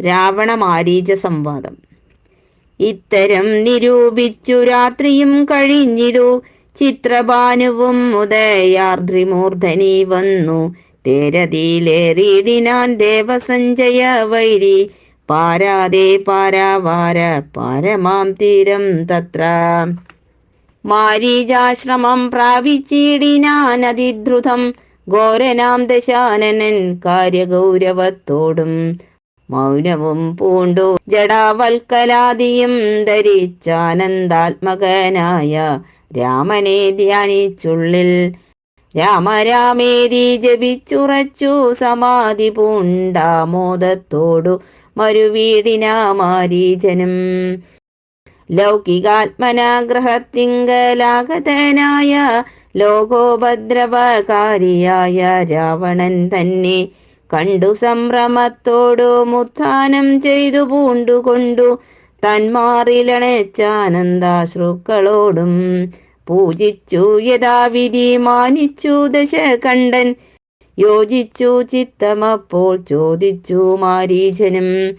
രാവണമാരീച സംവാദം ഇത്തരം നിരൂപിച്ചു രാത്രിയും കഴിഞ്ഞിരു. ചിത്രഭാനുവും ഉദയാർദ്രിമൂർധനി വന്നു. തേരതിയിലേറിയിടിനാൻ ദേവസഞ്ജയ വൈരി. പാരാതെ പാരാവാര പാരമാം തീരം തത്ര. മാരീജാശ്രമം പ്രാപിച്ചിടിനാൻ അതിദ്രുതം ഘോരനാം ദശാനനൻ കാര്യഗൗരവത്തോടും മൗനവും പൂണ്ടു. ജടാവൽക്കലാദിയും ധരിച്ചാനന്ദാത്മകനായ രാമനെ ധ്യാനിച്ചുള്ളിൽ. രാമരാമേരി ജപിച്ചുറച്ചു സമാധി പൂണ്ടാമോദത്തോടു മരുവീടിനാമാരീജനും. ലൗകികാത്മനാഗ്രഹത്തിങ്കലാഗതനായ ലോകോപദ്രവകാരിയായ രാവണൻ തന്നെ കണ്ടു സംഭ്രമത്തോടു മുത്താനം ചെയ്തു പൂണ്ടുകൊണ്ടു തന്മാറിലണച്ചാനന്ദാശ്രുക്കളോടും പൂജിച്ചു യഥാവിധി മാനിച്ചു ദശകണ്ഠൻ. യോജിച്ചു ചിത്തമപ്പോൾ ചോദിച്ചു മാരീചനും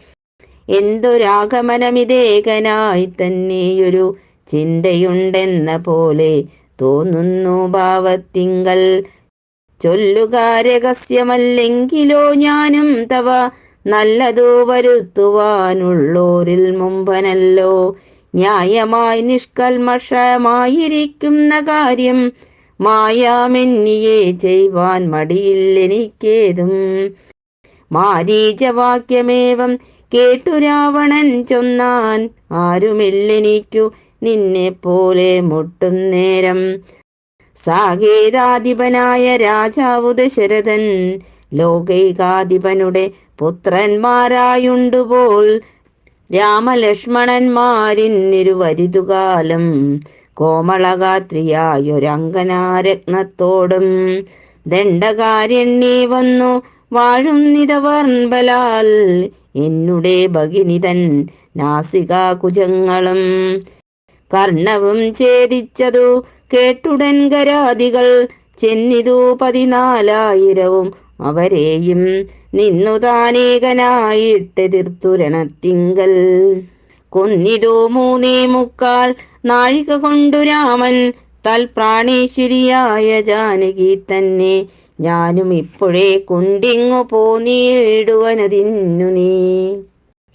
എന്തൊരാഗമനമിതേകനായി തന്നെയൊരു ചിന്തയുണ്ടെന്ന പോലെ തോന്നുന്നു ഭാവത്തിങ്കൽ. ചൊല്ലുക രഹസ്യമല്ലെങ്കിലോ ഞാനും തവ നല്ലതു വരുത്തുവാനുള്ളോരിൽ മുമ്പനല്ലോ. ന്യായമായി നിഷ്കൽമഷമായിരിക്കുന്ന കാര്യം മായാമെന്നിയെ ചെയ്യുവാൻ മടിയില്ലെനിക്കേതും മാരീചവാക്യമേവം കേട്ടു രാവണൻ ചൊന്നാൻ ആരുമില്ലെനിക്കു നിന്നെ പോലെ മുട്ടും നേരം. സാകേതാധിപനായ രാജാവു ദശരഥൻ ലോകൈകാധിപനുടെ പുത്രന്മാരായുണ്ടുപോൾ രാമലക്ഷ്മണന്മാരിന്നിരുവരിതുകാലം കോമളഗാത്രിയായൊരങ്കനാരത്നത്തോടും ദണ്ഡകാര്യണ്ണി വന്നു വാഴുന്നിതവർബലാൽ എന്നുടെ ഭഗിനിതൻ നാസികാകുജങ്ങളും കർണവും ഛേദിച്ചതു കേട്ടുടൻ കരാതികൾ ചെന്നിതു പതിനാലായിരവും അവരെയും നിന്നു താനേകനായിട്ടെതിർത്തുരണത്തിങ്കൽ കൊന്നിതു മൂന്നേ മുക്കാൽ നാഴിക കൊണ്ടു രാമൻ തൽപ്രാണേശ്വരിയായ ജാനകി തന്നെ. ഞാനും ഇപ്പോഴേ കുണ്ടിങ്ങു പോന്നീടുവനതിന്നു നീ.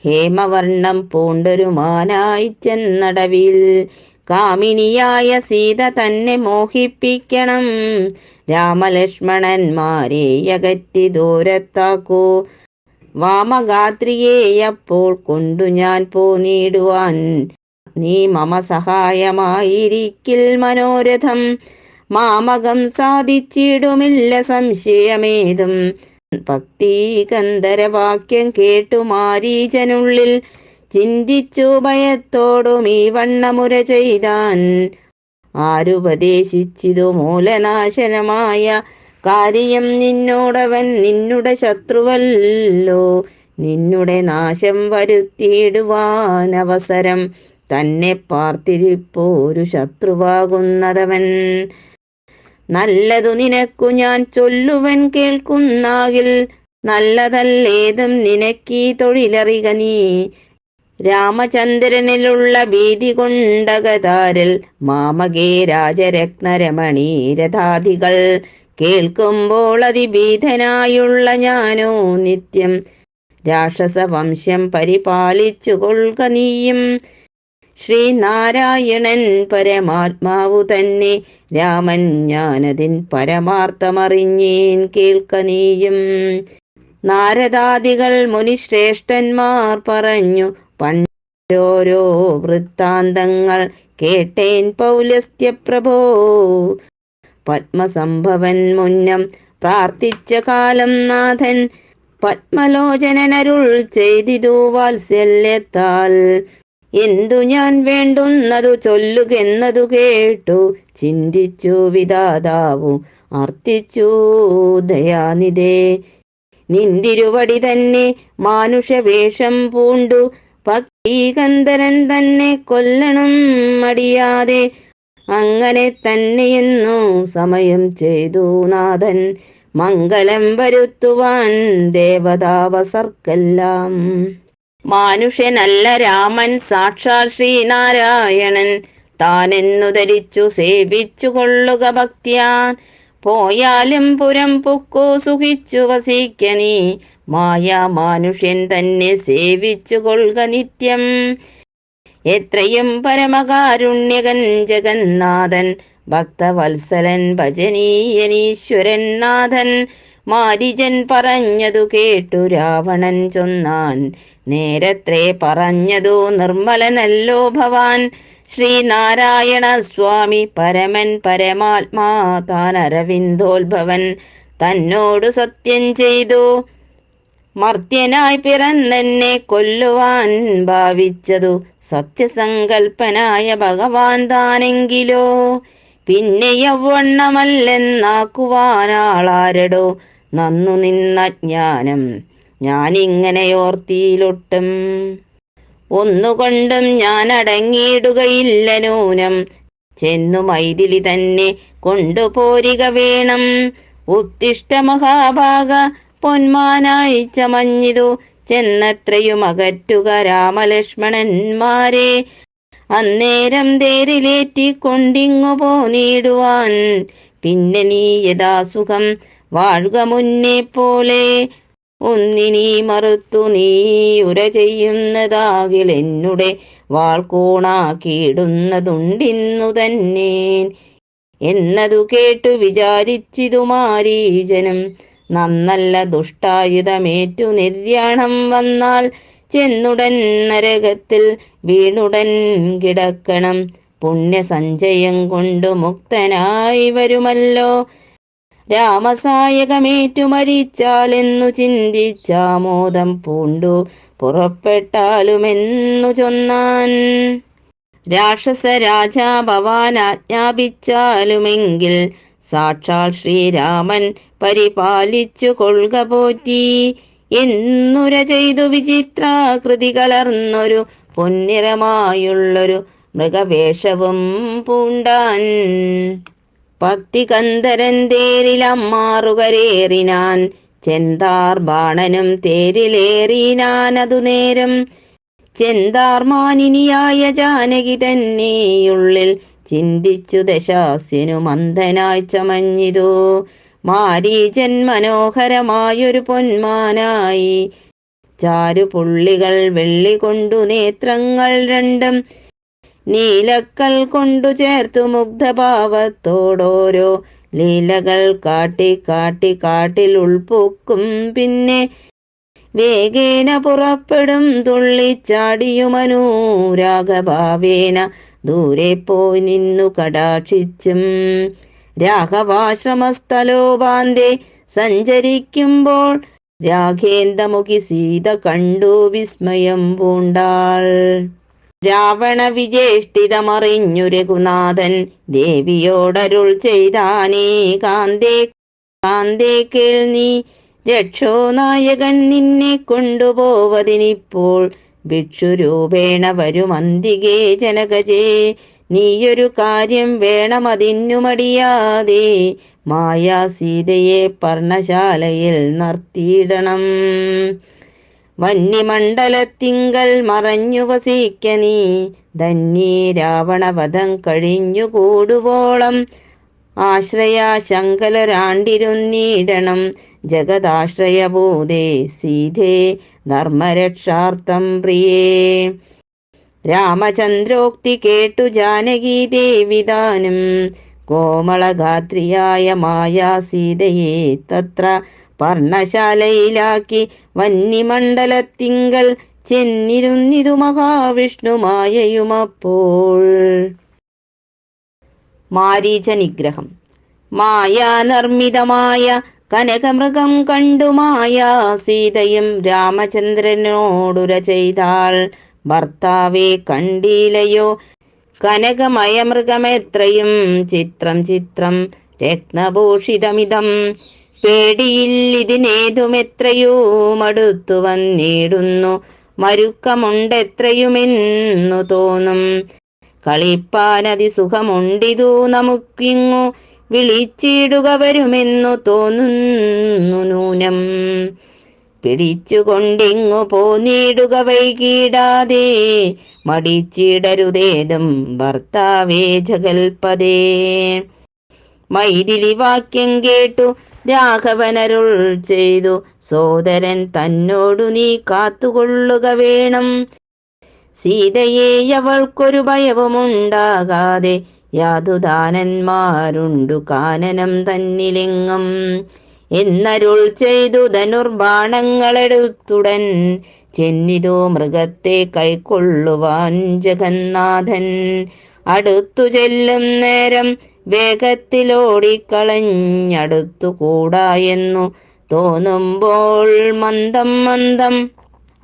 ഹേമവർണം പൂണ്ടൊരു മാനായി ചെന്നടവിൽ കാമിനിയായ സീത തന്നെ മോഹിപ്പിക്കണം. രാമലക്ഷ്മണന്മാരെ അകറ്റി ദൂരത്താക്കൂ. വാമഗാത്രിയേയപ്പോൾ കൊണ്ടു ഞാൻ പോന്നിടുവാൻ. നീ മമ സഹായമായിരിക്കിൽ മനോരഥം. മാമകം സാധിച്ചിടുമില്ല സംശയമേതും. ഭക്തി ഗന്ധരവാക്യം കേട്ടു മാരീചനുള്ളിൽ ചിന്തിച്ചു ഭയത്തോടും ഈ വണ്ണമുര ചെയ്താൻ. ആരുപദേശിച്ചിതു മൂലനാശനമായ കാര്യം നിന്നോടവൻ നിന്നുടെ ശത്രുവല്ലോ. നിന്നുടെ നാശം വരുത്തിയിടുവാൻ അവസരം തന്നെ പാർത്തിരിപ്പോരു ശത്രുവാകുന്നതവൻ. നല്ലതു നിനക്കു ഞാൻ ചൊല്ലുവൻ കേൾക്കുന്നാകിൽ നല്ലതല്ലേതും നിനക്കീ തൊഴിലറിക നീ. രാമചന്ദ്രനിലുള്ള ഭീതി കൊണ്ടകതാരൽ മാമകേ രാജരത്നരമണീരഥാദികൾ. കേൾക്കുമ്പോൾ അതിഭീതനായുള്ള ഞാനോ നിത്യം രാക്ഷസവംശം പരിപാലിച്ചു കൊള്ളുക നീയും. ശ്രീനാരായണൻ പരമാത്മാവു തന്നെ രാമൻ ഞാനതിൻ പരമാർത്ഥമറിഞ്ഞേൻ കേൾക്ക നീയും. നാരദാദികൾ മുനിശ്രേഷ്ഠന്മാർ പറഞ്ഞു പണ്ടോരോ വൃത്താന്തങ്ങൾ കേട്ടേൻ പൗലസ്ത്യപ്രഭോ. പത്മസംഭവൻ മുന്നം പ്രാർത്ഥിച്ച കാലം നാഥൻ പത്മലോചനനരുൾ ചെയ്തിതു വാത്സല്യത്താൽ. എന്തു ഞാൻ വേണ്ടുന്നതു ചൊല്ലുകെന്നതു കേട്ടു ചിന്തിച്ചു വിധാതാവു അർത്ഥിച്ചു ദയാനിതേ നിന്തിരുവടി തന്നെ മാനുഷവേഷം പൂണ്ടു ഭക്തീകന്ധരൻ തന്നെ കൊല്ലണം മടിയാതെ. അങ്ങനെ തന്നെയെന്നു സമയം ചെയ്തു നാഥൻ. മംഗളം വരുത്തുവാൻ ദേവതാവസർക്കെല്ലാം. മാനുഷ്യനല്ല രാമൻ സാക്ഷാൽ ശ്രീനാരായണൻ. താനെന്നു ധരിച്ചു സേവിച്ചു കൊള്ളുക ഭക്തിയാൻ. പോയാലും പുരം പുക്കു സുഖിച്ചു വസിക്കനീ. മായ മാനുഷ്യൻ തന്നെ സേവിച്ചു കൊള്ളുക നിത്യം. എത്രയും പരമകാരുണ്യകൻ ജഗന്നാഥൻ ഭക്തവത്സലൻ ഭജനീയനീശ്വരൻ നാഥൻ മാരിജൻ പറഞ്ഞതു കേട്ടു രാവണൻ ചൊന്നാൻ. നേരത്രേ പറഞ്ഞതു നിർമ്മലനല്ലോ ഭവാൻ. ശ്രീനാരായണ സ്വാമി പരമൻ പരമാത്മാ താൻ അരവിന്ദോത്ഭവൻ തന്നോടു സത്യം ചെയ്തു. മർത്യനായി പിറന്നെന്നെ കൊല്ലുവാൻ ഭാവിച്ചതു സത്യസങ്കൽപ്പനായ ഭഗവാൻ താനെങ്കിലോ? പിന്നെ യൗവണ്ണമല്ലെന്നാക്കുവാനാളാരടോ നന്നു നിന്ന ജ്ഞാനം ഞാനിങ്ങനെയോർത്തിയിലൊട്ടും. ഒന്നുകൊണ്ടും ഞാൻ അടങ്ങിയിടുകയില്ല നൂനം. ചെന്നു മൈഥിലി തന്നെ കൊണ്ടുപോരിക വേണം. ഉത്തിഷ്ട മഹാഭാഗ പൊന്മാനായി ചമഞ്ഞിതു. ചെന്നത്രയും അകറ്റുക രാമലക്ഷ്മണന്മാരെ. അന്നേരം തേരിലേറ്റി കൊണ്ടിങ്ങു പോനിടുവാൻ പിന്നെ നീ യഥാസുഖം വാഴുക മുന്നേ പോലെ ഒന്നിനീ മറുത്തു നീ ഉര ചെയ്യുന്നതാകിൽ എന്നുടെ വാൾക്കോണാക്കിയിടുന്നതുണ്ടിന്നു തന്നെ. എന്നതു കേട്ടു വിചാരിച്ചിതു മാരീജനം നന്നല്ല ദുഷ്ടായുധമേറ്റു നിര്യാണം വന്നാൽ ചെന്നുടൻ നരകത്തിൽ വീണുടൻ കിടക്കണം. പുണ്യസഞ്ചയം കൊണ്ടു മുക്തനായി വരുമല്ലോ. രാമസായകമേറ്റു മരിച്ചാലെന്നു ചിന്തിച്ചാമോദം പൂണ്ടു പുറപ്പെട്ടാലുമെന്നു ചൊന്നാൻ. രാക്ഷസ രാജാ ഭവാൻ ആജ്ഞാപിച്ചാലുമെങ്കിൽ സാക്ഷാൽ ശ്രീരാമൻ പരിപാലിച്ചു കൊള്ളുക പോറ്റി. എന്നുര ചെയ്തു വിചിത്രാകൃതി കലർന്നൊരു പൊന്നിറമായുള്ളൊരു മൃഗവേഷവും പൂണ്ടാൻ. ഭക്തികന്ധരൻ തേരിലമ്മാറുകരേറിനാൻ ചെന്താർ ബാണനും തേരിലേറിനാനതു നേരം. ചെന്താർ മാനിനിയായ ജാനകി തന്നെയുള്ളിൽ ചിന്തിച്ചു ദശാസ്യനു മന്ദനായി ചമഞ്ഞിതു. മാരീചൻ മനോഹരമായൊരു പൊന്മാനായി. ചാരുപുള്ളികൾ വെള്ളി കൊണ്ടു നേത്രങ്ങൾ രണ്ടും നീലക്കൽ കൊണ്ടു ചേർത്തു മുഗ്ധഭാവത്തോടോരോ. ലീലകൾ കാട്ടി കാട്ടി കാട്ടിൽ ഉൾപ്പൊക്കും പിന്നെ വേഗേന പുറപ്പെടും തുള്ളിച്ചാടിയുമനൂരാഗഭാവേന ദൂരെ പോയി നിന്നു കടാക്ഷിച്ചും രാഘവാശ്രമസ്ഥലോപാന്തെ സഞ്ചരിക്കുമ്പോൾ രാഘേന്ദ്രമുഖി സീത കണ്ടു വിസ്മയം പൂണ്ടാൾ. രാവണ വിജേഷ്ടിതമറിഞ്ഞു രഘുനാഥൻ ദേവിയോടരുൾ ചെയ്താനേ കാന്തേ കാന്തേ കേൾ നീ. രക്ഷോ നായകൻ നിന്നെ കൊണ്ടുപോവതിനിപ്പോൾ ഭിക്ഷുരൂപേണ വരുമന്തികേ ജനകജേ. നീയൊരു കാര്യം വേണമതിന്നു മടിയാതെ മായാ സീതയെ പർണശാലയിൽ നിർത്തിയിടണം. വന്യമണ്ഡലത്തിങ്കൽ മറഞ്ഞു വസിക്ക നീ ധന്യേ രാവണവധം കഴിഞ്ഞു കൂടുവോളം. ആശ്രയ ശങ്കലരാണ്ടിരുന്നീടണം ജഗദാശ്രയഭൂതേ സീതേ ധർമ്മരക്ഷാർത്ഥം പ്രിയേ. രാമചന്ദ്രോക്തി കേട്ടു ജാനകി ദേവിദാനം. കോമളഗാത്രിയായ മായാ സീതയെ തത്ര പർണശാലയിലാക്കി വന്യമണ്ഡലത്തിങ്കൽ ചെന്നിരുന്നിതു മഹാവിഷ്ണുമായയുമപ്പോൾ മാരീച നിഗ്രഹം മായാനിർമ്മിതമായ കനകമൃഗം കണ്ടു മായാ സീതയും രാമചന്ദ്രനോടുര ചെയ്താൾ. ഭർത്താവെ കണ്ടീലയോ കനകമയമൃഗമെത്രയും ചിത്രം ചിത്രം രത്നഭൂഷിതമിതം. പേടിയില്ലിതിനേതുമെത്രയോ മടുത്തു വന്നിടുന്നു. മരുക്കമുണ്ടെത്രയുമെന്നു തോന്നും. കളിപ്പാനതി സുഖമുണ്ടിതു നമുക്കിങ്ങു വിളിച്ചിടുക വരുമെന്നു തോന്നുന്നു നൂനം. പിടിച്ചുകൊണ്ടിങ്ങു പോന്നിടുക വൈകിടാതെ മടിച്ചിടരുതേതും ഭർത്താവേ ജഗൽപദേ മൈഥിലി വാക്യം കേട്ടു രാഘവനരുൾ ചെയ്തു സോദരൻ തന്നോടു നീ കാത്തുകൊള്ളുക വേണം. സീതയെ അവൾക്കൊരു ഭയവുമുണ്ടാകാതെ യാതുദാനന്മാരുണ്ടു കാനനം തന്നിലിംഗം എന്നരുൾ ചെയ്തു ധനുർബാണങ്ങളെടുത്തുടൻ ചെന്നിതോ മൃഗത്തെ കൈക്കൊള്ളുവാൻ ജഗന്നാഥൻ. അടുത്തു ചെല്ലും നേരം വേഗത്തിലോടിക്കളഞ്ഞടുത്തു കൂടായെന്നു തോന്നുമ്പോൾ മന്ദം മന്ദം.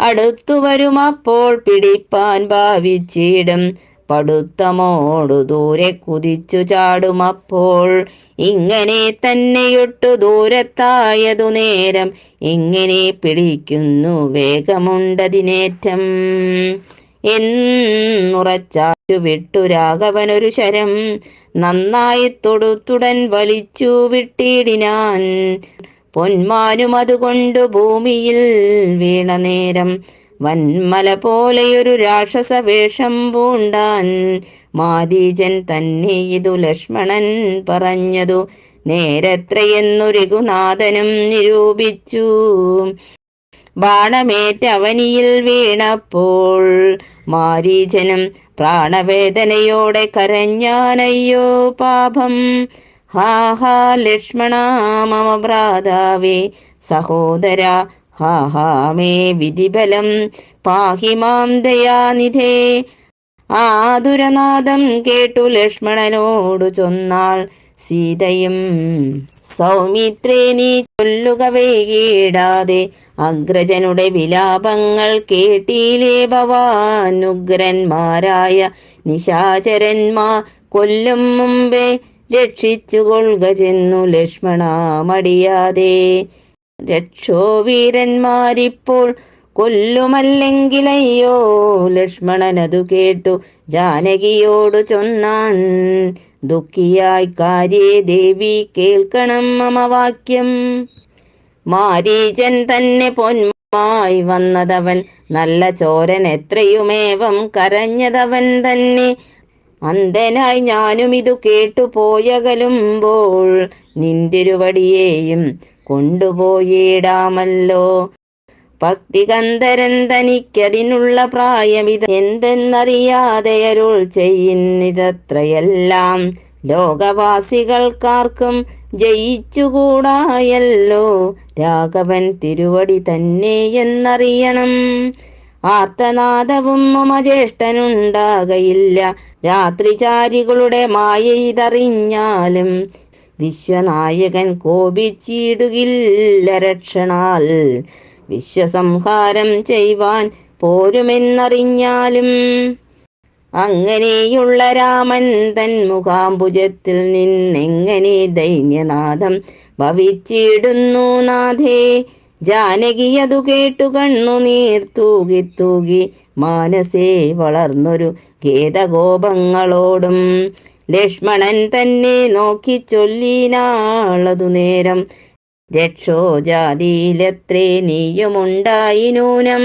അടുത്തു വരുമപ്പോൾ പിടിപ്പാൻ ഭാവിച്ചിടും പടുത്തമോടു ദൂരെ കുതിച്ചു ചാടുമപ്പോൾ ഇങ്ങനെ തന്നെയൊട്ടു ദൂരത്തായതു നേരം എങ്ങനെ പിടിക്കുന്നു വേഗമുണ്ടതിനേറ്റം. എന്നുറച്ചാറ്റു വിട്ടു രാഘവനൊരു ശരം. നന്നായി തൊടുത്തുടൻ വലിച്ചു വിട്ടിടിനാൻ. പൊന്മാനും അതുകൊണ്ട് ഭൂമിയിൽ വീണ നേരം വന്മല പോലെയൊരു രാക്ഷസ വേഷം പൂണ്ടാൻ മാരീജൻ തന്നെ ഇതു ലക്ഷ്മണൻ പറഞ്ഞതു. നേരത്രയെന്നു രഘുനാഥനും നിരൂപിച്ചു. ബാണമേറ്റവനിയിൽ വീണപ്പോൾ മാരീജനും പ്രാണവേദനയോടെ കരഞ്ഞാനയ്യോ പാപം. ഹാ ഹാ ലക്ഷ്മണ മമ ഭ്രാതാവേ സഹോദര ഹാ ഹാ മേ വിധിബലം പാഹി മാം ദയാനിധേ. ആതുരനാദം കേട്ടു ലക്ഷ്മണനോടു ചൊന്നാൾ സീതയും. സൗമിത്രേ നീ ചൊല്ലുക വേഗീടാതെ അഗ്രജനുടെ വിലാപങ്ങൾ കേട്ടീലേ ഭവാനുഗ്രന്മാരായ നിശാചരന്മാർ കൊല്ലും മുമ്പേ രക്ഷിച്ചുകൊള്ളുക ചെന്നു ലക്ഷ്മണ രക്ഷോ വീരന്മാരിപ്പോൾ കൊല്ലുമല്ലെങ്കിലയ്യോ? ലക്ഷ്മണനതു കേട്ടു ജാനകിയോടു ചൊന്നാൻ. ദുഃഖിയായി കാര്യേ ദേവി കേൾക്കണം മമവാക്യം മാരീചൻ തന്നെ പൊന്മായി വന്നതവൻ. നല്ല ചോരൻ എത്രയുമേവം കരഞ്ഞതവൻ തന്നെ. അന്ധനായി ഞാനും ഇതു കേട്ടു പോയകലുമ്പോൾ നിന്തിരുവടിയെയും കൊണ്ടുപോയിടാമല്ലോ. ഭക്തി കന്ധരൻ തനിക്കതിനുള്ള പ്രായമിത് എന്തെന്നറിയാതെ അരുൾ ചെയ്യുന്നിതത്രയെല്ലാം ലോകവാസികൾക്കാർക്കും ജയിച്ചുകൂടായല്ലോ. രാഘവൻ തിരുവടി തന്നെ എന്നറിയണം ആർത്തനാദവും മമജ്യേഷ്ഠനുണ്ടാകയില്ല. രാത്രിചാരികളുടെ മായ ഇതറിഞ്ഞാലും വിശ്വനായകൻ കോപിച്ചിടുകില്ല രക്ഷണാൽ. വിശ്വസംഹാരം ചെയ്യുവാൻ പോരുമെന്നറിഞ്ഞാലും അങ്ങനെയുള്ള രാമൻ തൻ മുഖാംബുജത്തിൽ നിന്നെങ്ങനെ ദൈന്യനാഥം ഭവിച്ചിടുന്നു നാഥേ. ജാനകിയതു കേട്ടു കണ്ണുനീർ തൂകി തൂകി മാനസേ വളർന്നൊരു ഖേദകോപങ്ങളോടും ലക്ഷ്മണൻ തന്നെ നോക്കി ചൊല്ലിനാളതു നേരം. രക്ഷോ ജാതിയിലെത്രേ നീയുമുണ്ടായി നൂനം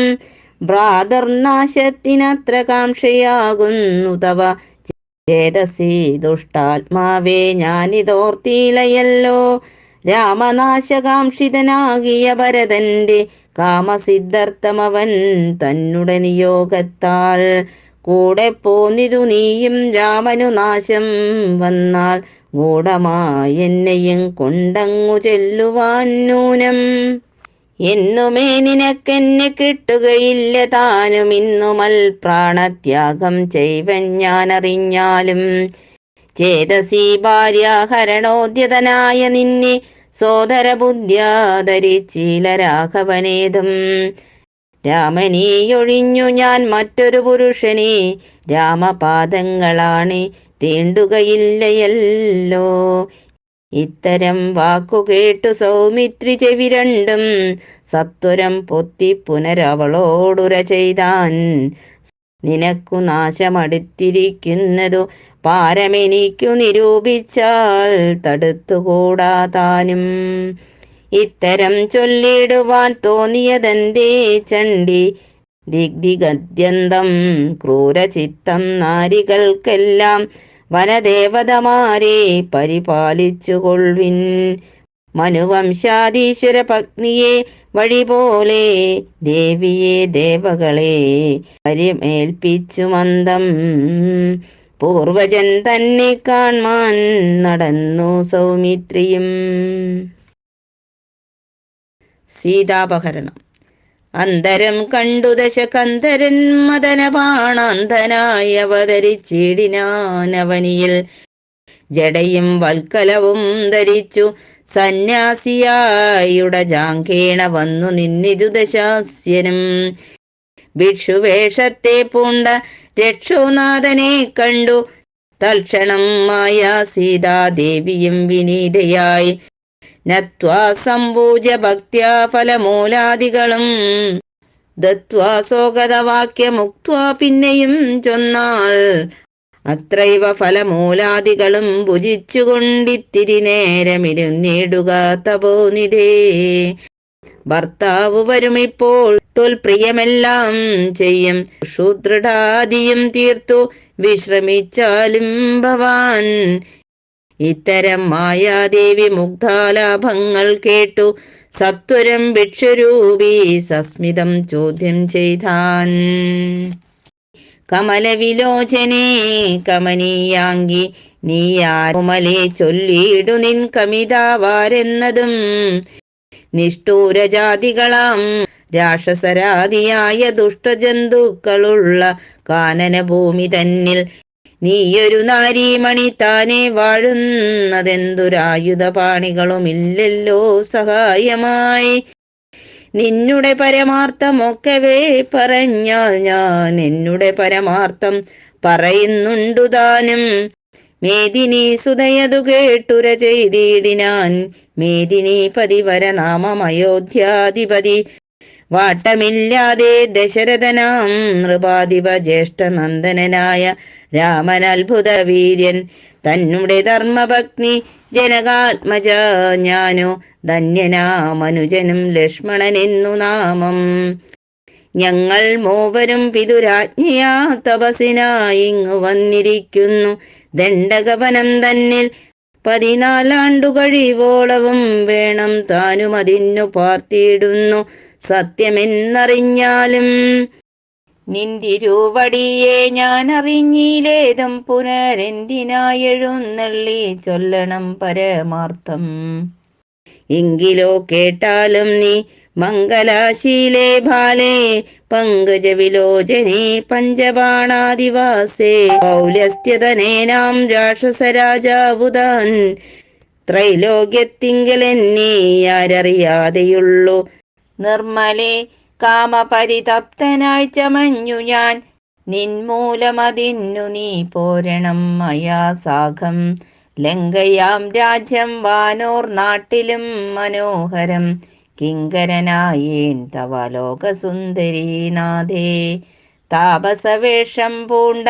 ഭ്രാതർനാശത്തിനത്ര കാംക്ഷയാകുന്നു തവ. ചേതസി ദുഷ്ടാത്മാവേ ഞാനിതോർത്തിയിലയല്ലോ. രാമനാശകാംക്ഷിതനാകിയ ഭരതന്റെ കാമസിദ്ധർത്ഥമവൻ തന്നുടെ നിയോഗത്താൽ. കൂടെ പോന്നിതു നീയും രാമനു നാശം. വന്നാൽ ഗൂഢമായെന്നെയും കൊണ്ടങ്ങു ചെല്ലുവാൻ നൂനം. എന്നുമേ നിനക്കെന്നെ കിട്ടുകയില്ല താനും. ഇന്നുമൽ പ്രാണത്യാഗം ചെയ്വൻ ഞാനറിഞ്ഞാലും ചേതസി ഭാര്യാഹരണോദ്യതനായ നിന്നെ സോദര ബുദ്ധ്യാധരിച്ചില രാഘവനേതും രാമനെയൊഴിഞ്ഞു ഞാൻ മറ്റൊരു പുരുഷനെ. രാമപാദങ്ങളാണ് തീണ്ടുകയില്ലയല്ലോ. ഇത്തരം വാക്കുകേട്ടു സൗമിത്രി ചെവി രണ്ടും സത്വരം പൊത്തി പുനരവളോടുര ചെയ്താൻ. നിനക്കു നാശമടുത്തിരിക്കുന്നതു പാരമെനിക്കു നിരൂപിച്ചാൽ തടുത്തുകൂടാ താനും ഇത്തരം ചൊല്ലിടുവാൻ തോന്നിയതെന്തേ ചണ്ടി? ദിഗ്ദിഗദ്യന്തം ക്രൂരചിത്തം നാരികൾക്കെല്ലാം വനദേവതമാരെ പരിപാലിച്ചുകൊള്ളിൻ മനുവംശാധീശ്വര പത്നിയെ വഴി പോലെ ദേവിയെ ദേവകളെ പരിമേൽപ്പിച്ചു മന്ദം പൂർവജൻ തന്നെ കാൺമാൻ നടന്നു സൗമിത്രിയും. സീതാപഹരണം. അന്തരം കണ്ടു ദശകന്ധരൻ മദനപാണാന്തനായി അവതരിച്ചിടിനാനവനിയിൽ. ജടയും വൽക്കലവും ധരിച്ചു സന്യാസിയായുട ജാങ്കേണ വന്നു നിന്നിരു ദശാസ്യനും. ഭിക്ഷുവേഷത്തെ പൂണ്ട രക്ഷോനാഥനെ കണ്ടു. തൽക്ഷണം മായ സീതാദേവിയും വിനീതയായി. നത്വാ സമ്പൂജ്യ ഭക്ത്യാ ഫലമൂലാദികളും. ദത്വാ സ്വഗതവാക്യമുക്വാ പിന്നെയും ചൊന്നാൾ അത്രൈവ ഫലമൂലാദികളും ഭുജിച്ചുകൊണ്ടിത്തിരി നേരമിരുന്നിടുക തപോനിതേ ഭർത്താവ് വരുമിപ്പോൾ തൊൽപ്രിയമെല്ലാം ചെയ്യും. ശൂദ്രടാദിയും തീർത്തു വിശ്രമിച്ചാലും ഭവാൻ ഇത്തരം മായാദേവി മുഗ്ധാലാഭങ്ങൾ കേട്ടു. സത്വരം ഭിക്ഷരൂപി സസ്മിതം ചോദ്യം ചെയ്താൻ. കമലവിലോചനേ കമനീയാങ്കി നീയാമലെ ചൊല്ലിയിടു നിൻ കമിതാവാരെന്നതും. നിഷ്ഠൂരജാതികളാം രാക്ഷസരാതിയായ ദുഷ്ടജന്തുക്കളുള്ള കാനനഭൂമി തന്നിൽ നീയൊരു നാരീമണി താനെ വാഴുന്നതെന്തൊരായുധപാണികളുമില്ലല്ലോ സഹായമായി. നിന്നുടെ പരമാർത്ഥമൊക്കവേ പറഞ്ഞാൽ ഞാൻ എന്നുടെ പരമാർത്ഥം പറയുന്നുണ്ടു താനും. മേദിനി സുതയതു കേട്ടുര ചെയ്തിടിനാൻ. മേദിനി പതിവര നാമം അയോധ്യാധിപതി വാട്ടമില്ലാതെ ദശരഥനാം നൃപാധിപ ജ്യേഷ്ഠനന്ദനായ രാമൻ അത്ഭുത വീര്യൻ തന്നുടെ ധർമ്മഭഗ്നി ജനകാത്മജ ഞാനോ ധന്യനാമനുജനും ലക്ഷ്മണനെന്നു നാമം. ഞങ്ങൾ മൂവരും പിതുരാജ്ഞിയാ തപസിനായിങ്ങു വന്നിരിക്കുന്നു. ദണ്ഡകവനം തന്നിൽ പതിനാലാണ്ടു കഴിവോളവും വേണം താനും അതിന്നു പാർത്തിയിടുന്നു. സത്യമെന്നറിഞ്ഞാലും നിന്തിരുവടിയെ ഞാൻ അറിഞ്ഞിലേതും പുനരെന്തിനായെഴുന്നള്ളി ചൊല്ലണം പരമാർത്ഥം. എങ്കിലോ കേട്ടാലും നീ മംഗലാശീലേ ബാലേ പങ്കജവിലോചനേ പഞ്ചബാണാദിവാസേ പൗലസ്ത്യതനേനാം രാക്ഷസരാജാവുതാൻ. ത്രൈലോക്യത്തിങ്കലെന്നീ ആരറിയാതെയുള്ളു. നിർമ്മലേ കാമപരിതപ്തനായി ചമഞ്ഞു ഞാൻ. നിന്മൂലമതിന്നു നീ പോരണം മയാ സാഖം ലങ്കയാം രാജ്യം വാനോർ നാട്ടിലും മനോഹരം. കിങ്കരനായേൻ തവ ലോകസുന്ദരീനാഥേ താപസവേഷം പൂണ്ട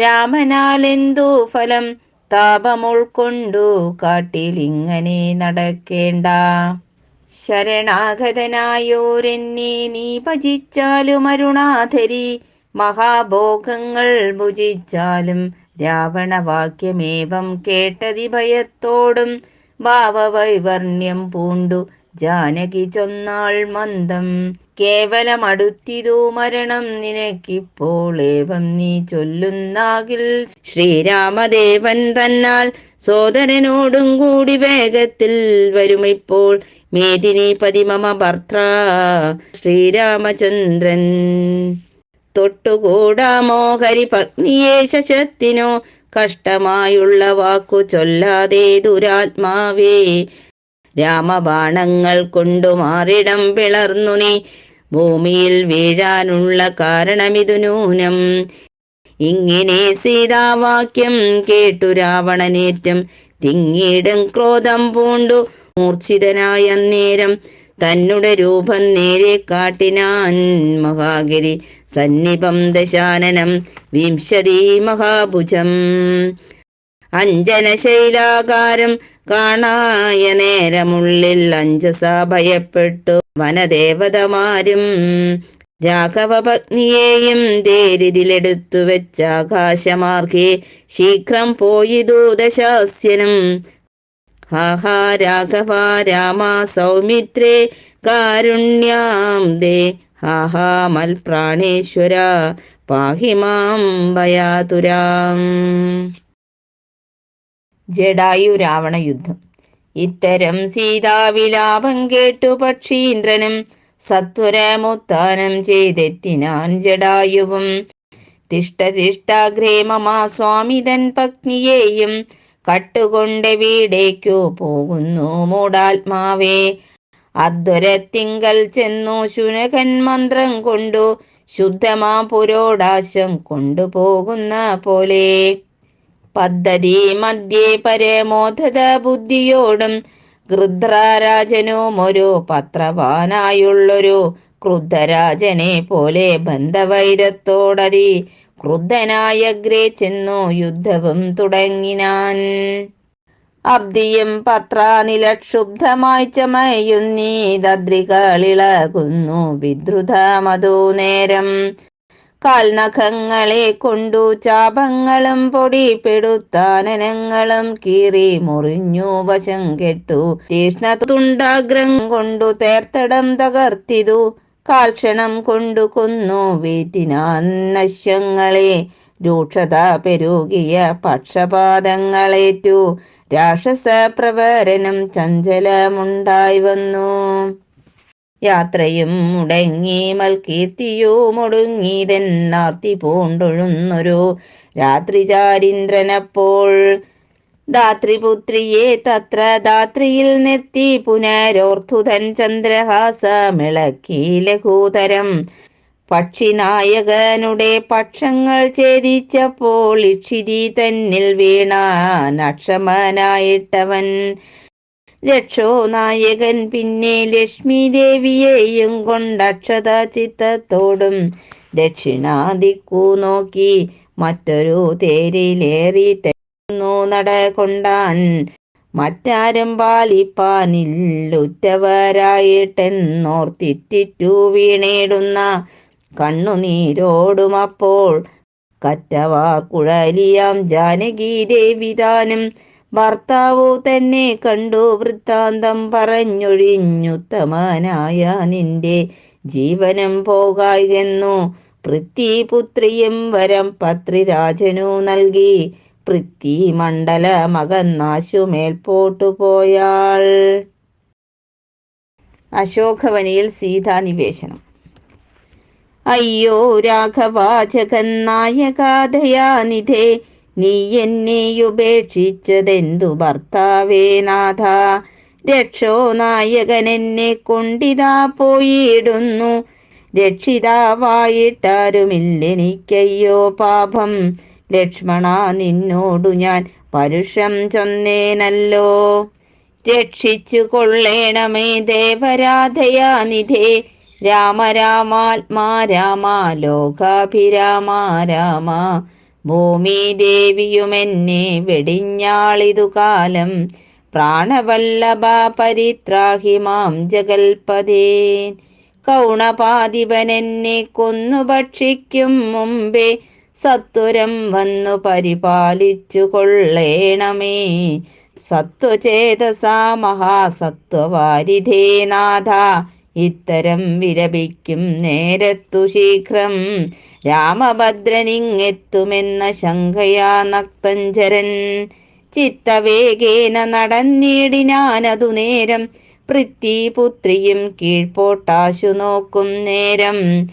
രാമനാലെന്തു ഫലം? താപമുൾക്കൊണ്ടു കാട്ടിലിങ്ങനെ നടക്കേണ്ട. ശരണാഗതനായോരെന്നെ നീ ഭജിച്ചാലും അരുണാധരി മഹാഭോഗങ്ങൾ ഭുജിച്ചാലും രാവണവാക്യമേവം കേട്ടതി ഭയത്തോടും ഭാവവൈവർണ്യം പൂണ്ടു ജാനകി ചൊന്നാൾ മന്ദം. കേവലം അടുത്തിതു മരണം നിനക്കിപ്പോളേവം നീ ചൊല്ലുന്നാകിൽ. ശ്രീരാമദേവൻ തന്നാൽ സോദരനോടും കൂടി വേഗത്തിൽ വരുമിപ്പോൾ മേദിനി പതിമമ ഭർത്ര ശ്രീരാമചന്ദ്രൻ. തൊട്ടുകൂടാമോ ഹരിപത്നിയെ ശശത്തിനോ കഷ്ടമായുള്ള വാക്കു ചൊല്ലാതെ ദുരാത്മാവേ. രാമബാണങ്ങൾ കൊണ്ടു മാറിടം പിളർന്നു നീ. ഭൂമിയിൽ വീഴാനുള്ള കാരണമിതു നൂനം ഇങ്ങനെ സീതാവാക്യം കേട്ടു രാവണനേറ്റം. തിങ്ങിയിടും ക്രോധം പൂണ്ടു. മൂർച്ഛിതനായ നേരം തന്നുടെ രൂപം നേരെ കാട്ടിനാൻ മഹാഗിരി സന്നിപം ദശാനനം വിംശതി മഹാഭുജം. അഞ്ജനശൈലാകാരം കാണായ നേരമുള്ളിൽ അഞ്ചസ ഭയപ്പെട്ടു വനദേവതമാരും രാഘവ പത്നിയെയും തേരിതിലെടുത്തു വെച്ചാകാശമാർഗേ ശീഘ്രം പോയി ദൂതശാസ്യനും ഹാഹാ രാഘവ രാമ സൗമിത്രേ കാരുണ്യാം ദേ. ഹാഹാ മൽപ്രാണേശ്വര പാഹി മാം ഭയാതുരാം ജഡായു രാവണ യുദ്ധം. ഇത്തരം സീതാവിലാപം കേട്ടു പക്ഷീന്ദ്രനും സത്വരമുത്താനം ചെയ്തെത്തിനാൻ ജഡായുവും തിഷ്ടതിഷ്ടാഗ്രേ മമാ സ്വാമിതൻ പത്നിയെയും കട്ടുകൊണ്ട് വീടേക്കു പോകുന്നു മൂടാത്മാവേ. അദ്വരത്തിങ്കൽ ചെന്നു ശുനകൻ മന്ത്രം കൊണ്ടു ശുദ്ധമാ പുരോടാശം കൊണ്ടുപോകുന്ന പോലെ. പദ്ധതി മധ്യേ പരമോധത ബുദ്ധിയോടും ഗൃദ്രാരാജനും ഒരു പത്രവാനായുള്ളൊരു ക്രുദ്ധരാജനെ പോലെ ബന്ധവൈരത്തോടതി ക്രുദ്ധനായഗ്രേ ചെന്നു യുദ്ധവും തുടങ്ങിനാൻ. അബ്ദിയും പത്രാനിലക്ഷുബ്ധമായി ചമയുന്നീതദ്രികളിളകുന്നു വിദ്രുതമതു നേരം. കാൽനഖങ്ങളെ കൊണ്ടു ചാപങ്ങളും പൊടിപ്പെടുത്താനനങ്ങളും കീറി മുറിഞ്ഞു വശം കെട്ടു. തീഷ്ണ തുണ്ടാഗ്രം കൊണ്ടു തേർത്തടം തകർത്തിതു. കാൽക്ഷണം കൊണ്ടു കൊന്നു. വീറ്റിനാൻ നശ്യങ്ങളെ രൂക്ഷത പെരുകിയ പക്ഷപാതങ്ങളേറ്റു. രാക്ഷസ പ്രവരനും ചഞ്ചലമുണ്ടായി വന്നു. യാത്രയും മുടങ്ങി മൽകീർത്തിയും ഒടുങ്ങിയതെന്നാർത്തി പൂണ്ടൊഴുന്നൊരു രാത്രിചാരീന്ദ്രനപ്പോൾ ധാത്രിപുത്രിയെ തത്ര ധാത്രിയിൽ നിർത്തി പുനരോർത്തുതൻ ചന്ദ്രഹാസമിളക്കി ലഘൂതരം പക്ഷിനായകനുടെ പക്ഷങ്ങൾ ഛേദിച്ചപ്പോൾ ഇക്ഷിരി തന്നിൽ വീണ നക്ഷമനായിട്ടവൻ. രക്ഷോ നായകൻ പിന്നെ ലക്ഷ്മി ദേവിയെയും കൊണ്ടക്ഷത ചിത്തത്തോടും ദക്ഷിണാദിക്കു നോക്കി മറ്റൊരു തേരിലേറി നട കൊണ്ടാൻ മറ്റാരും പാലിപ്പാനില്ലുറ്റവരായിട്ടെന്നോർത്തിറ്റിറ്റു വീണേടുന്ന കണ്ണുനീരോടുമപ്പോൾ കറ്റവാർ കുഴലിയാം ജാനകി ദേവിതാനും ഭർത്താവു തന്നെ കണ്ടു വൃത്താന്തം പറഞ്ഞൊഴിഞ്ഞുത്തമനായ നിന്റെ ജീവനം പോകായെന്നു പൃഥ്വിപുത്രിയും വരം പത്രിരാജനു നൽകി. പൃഥ്വി മണ്ഡല മകന്നാശു മേൽപോട്ടു പോയാൾ അശോകവനിയിൽ സീതാനിവേശനം അയ്യോ രാഘവ ജഗന്നായകാദയാനിധേ നീ എന്നെയുപേക്ഷിച്ചതെന്തു ഭർത്താവേ നാഥ? രക്ഷോ നായകൻ എന്നെ കൊണ്ടിതാ പോയിടുന്നു. രക്ഷിതാവായിട്ടാരുമില്ലെനിക്കയ്യോ പാപം. ലക്ഷ്മണ നിന്നോടു ഞാൻ പരുഷം ചൊന്നേനല്ലോ. രക്ഷിച്ചു കൊള്ളേണമേ ദേവരാധയാനിധേ രാമ രാമാത്മാ രാമ ലോകാഭിരാമ രാമ ഭൂമി ദേവിയുമെന്നെ വെടിഞ്ഞാളിതു കാലം. പ്രാണവല്ലഭ പരിത്രാഹി മാം ജഗൽപദേ കൗണപാതിപനെന്നെ കൊന്നു ഭക്ഷിക്കും മുമ്പേ സത്വരം വന്നു പരിപാലിച്ചു കൊള്ളേണമേ. സത്വചേതസാ മഹാസത്വവാരിധേ നാഥ. ഇത്തരം വിലപിക്കും നേരത്തു ശീഘ്രം. രാമഭദ്രനിങ്ങെത്തുമെന്ന ശങ്കയാ നക്തഞ്ചരൻ. ചിത്തവേഗേന നടന്നിടിനാനതു നേരം. പൃഥ്വിപുത്രിയും കീഴ്പോട്ടാശു നോക്കും നേരം.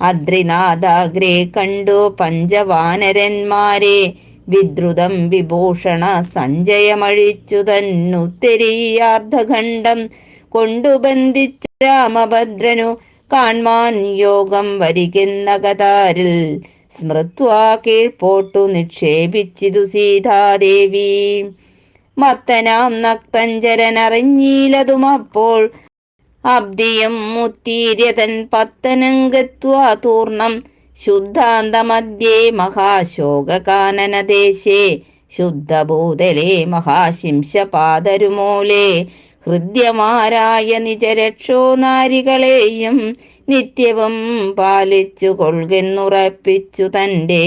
അദ്രിനാഥാഗ്രേ കണ്ടു പഞ്ചവാനരന്മാരെ. വിദ്രുതം വിഭൂഷണ സഞ്ജയമഴിച്ചു തന്നുത്തെരിയാർദ്ധഖണ്ഡം കൊണ്ടു ബന്ധിച്ച രാമഭദ്രനു കാൺമാൻ യോഗം വരികുന്ന കതാരിൽ. സ്മൃത്വാ കീഴ്പോട്ടു നിക്ഷേപിച്ചിതു സീതാദേവി. മത്തനാം നക്തഞ്ചരനറിഞ്ഞീലതുമപ്പോൾ അബ്ദിയും മുത്തീര്യതൻ പത്തനങ്കത്വാ തൂർണം. ശുദ്ധാന്തമധ്യേ മഹാശോകാനനദേശേ ശുദ്ധഭൂതലേ മഹാശിംശപാതരുമൂലേ ഹൃദ്യമാരായ നിജരക്ഷോ നാരികളെയും നിത്യവും പാലിച്ചു കൊള്ളുന്നുറപ്പിച്ചു തന്റെ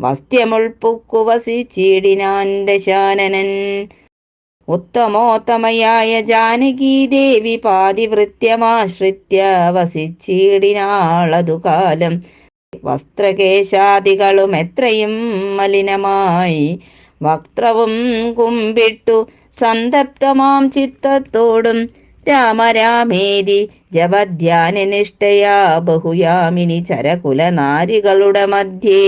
വസ്ത്യമുൾപ്പുക്കുവസി വസിച്ചിടിനാൻ ദശാനനൻ. ഉത്തമോത്തമയായ ജാനകി ദേവി പാതിവൃത്യമാശ്രിത്യ വസിച്ചിടിനാളതു കാലം. വസ്ത്രകേശാദികളും എത്രയും മലിനമായി. വക്ത്രവും കുമ്പിട്ടു സന്തപ്തമാം ചിത്തത്തോടും രാമരാമേരി ജപധ്യാന നിഷ്ഠയാ ബഹുയാമിനി ചരകുല നാരികളുടെ മധ്യേ.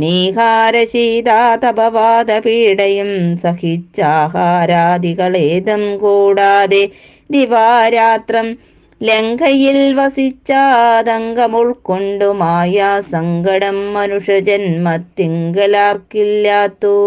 നീഹാരശീതാതപവാദപീഡയും സഹിച്ചാഹാരാദികളേതും കൂടാതെ ദിവാരാത്രം ലങ്കയിൽ വസിച്ചാതങ്കമുൾക്കൊണ്ടു മായാ സങ്കടം മനുഷ്യജന്മത്തിങ്കലാർക്കില്ലാത്തോ.